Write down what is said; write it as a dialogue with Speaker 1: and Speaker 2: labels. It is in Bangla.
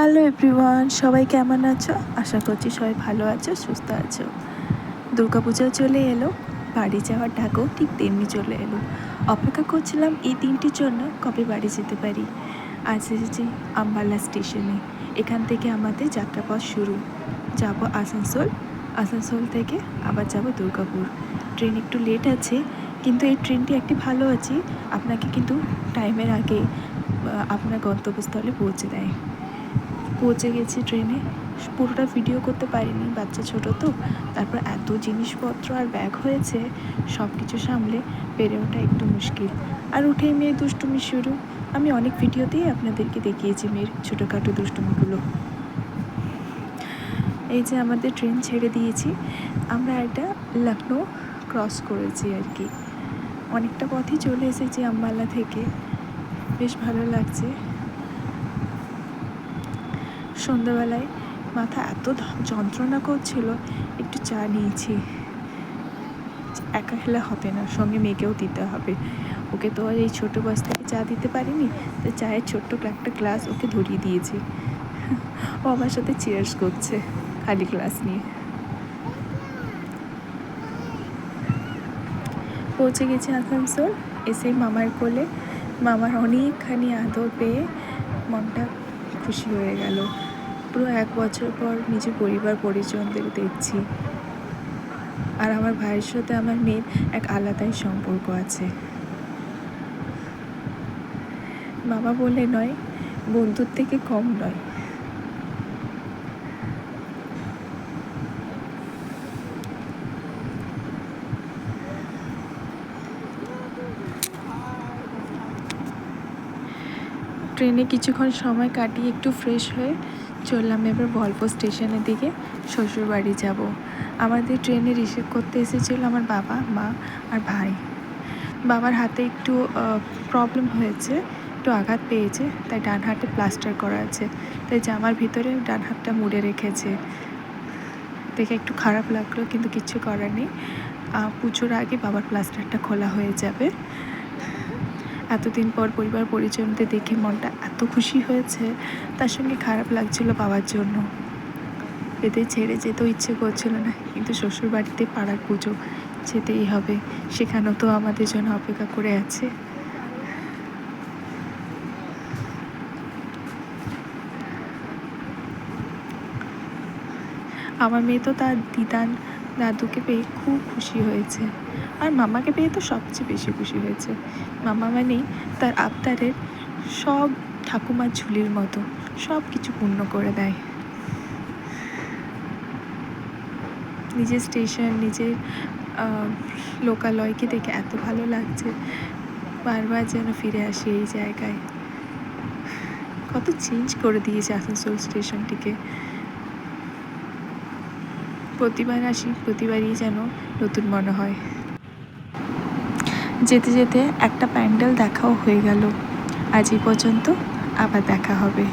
Speaker 1: হ্যালো এভরিওয়ান সবাই কেমন আছো? আশা করছি সবাই ভালো আছো, সুস্থ আছো। দুর্গাপূজা চলে এলো, বাড়ি যাওয়ার ডাকও ঠিক তেমনি চলে এলো। অপেক্ষা করছিলাম এই দিনটির জন্য কবে বাড়ি যেতে পারি। আজ এসেছি আম্বালা স্টেশনে। এখান থেকে আমাদের যাত্রাপথ শুরু। যাব আসানসোল। আসানসোল থেকে আবার যাব দুর্গাপুর। ট্রেন একটু লেট আছে, কিন্তু এই ট্রেনটি একটি ভালো আছে। আপনাকে কিন্তু টাইমের আগে আপনার গন্তব্যস্থলে পৌঁছে দেয়। পৌঁছে গেছি ট্রেনে। পুরোটা ভিডিও করতে পারিনি, বাচ্চা ছোট তো। তারপর এত জিনিসপত্র আর ব্যাগ হয়েছে সব কিছু সামলে পেরে ওঠা একটু মুশকিল। আর উঠেই মেয়ে দুষ্টুমি শুরু। আমি অনেক ভিডিওতেই আপনাদেরকে দেখিয়েছি মেয়ের ছোটোখাটো দুষ্টুমিগুলো। এই যে আমাদের ট্রেন ছেড়ে দিয়েছি। আমরা একটা লখনৌ ক্রস করেছি আর কি। অনেকটা পথই চলে এসেছি আম্বালা থেকে। বেশ ভালো লাগছে। সন্ধ্যাবেলায় মাথা এত যন্ত্রণা করছিল, একটু চা নিয়েছি। একা খেলে হবে না, সঙ্গে মেয়েকেও দিতে হবে। ওকে তো আর এই ছোটো বয়স থেকে চা দিতে পারিনি তো চায়ের ছোট্ট একটা গ্লাস ওকে ধরিয়ে দিয়েছি। ও আমার সাথে চেয়ার্স করছে, খালি গ্লাস নিয়ে। পৌঁছে গেছি আসানসোল, এসে মামার কোলে, মামার অনেকখানি আদর পেয়ে মনটা খুশি হয়ে গেল। পুরো এক বছর পর নিজের পরিবার, পরিজনদের দেখছি। আর আমার ভাইয়ের সাথে আমার মেয়ের এক আলাদাই সম্পর্ক আছে। মামা বলে নয়, বন্ধুর থেকে কম নয়। ট্রেনে কিছুক্ষণ সময় কাটিয়ে একটু ফ্রেশ হয়ে চললাম এবার ভলভো স্টেশনের দিকে, শ্বশুরবাড়ি যাব। আমাদের ট্রেনে রিসিভ করতে এসেছিল আমার বাবা, মা আর ভাই। বাবার হাতে একটু প্রবলেম হয়েছে, একটু আঘাত পেয়েছে, তাই ডান হাতে প্লাস্টার করা আছে। তাই জামার ভিতরে ডান হাতটা মুড়ে রেখেছে। দেখে একটু খারাপ লাগল, কিন্তু কিচ্ছু করার নেই। পুজোর আগে বাবার প্লাস্টারটা খোলা হয়ে যাবে। এতদিন পর পরিবার পরিজনদের দেখে মনটা এত খুশি হয়েছে, তার সঙ্গে খারাপ লাগছিল বাবার জন্য। এদের ছেড়ে যেতেও ইচ্ছে করছিল না, কিন্তু শ্বশুর বাড়িতে পাড়ার পুজো যেতেই হবে, সেখানেও তো আমাদের জন্য অপেক্ষা করে আছে। আমার মেয়ে তো তার দিদান দাদুকে পেয়ে খুব খুশি হয়েছে। আর মামাকে পেয়ে তো সবচেয়ে বেশি খুশি হয়েছে। মামা মানেই তার আবতারের সব ঠাকুমার ঝুলির মতো, সব কিছু পূর্ণ করে দেয়। নিজের স্টেশন, নিজের লোকালয়কে দেখে এত ভালো লাগছে। বারবার যেন ফিরে আসি এই জায়গায়। কত চেঞ্জ করে দিয়েছে আসানসোল স্টেশনটিকে। প্রতিবার আসি, প্রতিবারই যেন নতুন মনে হয়। যেতে যেতে একটা প্যান্ডেল দেখাও হয়ে গেল। আজ এই পর্যন্ত আবার দেখা হবে।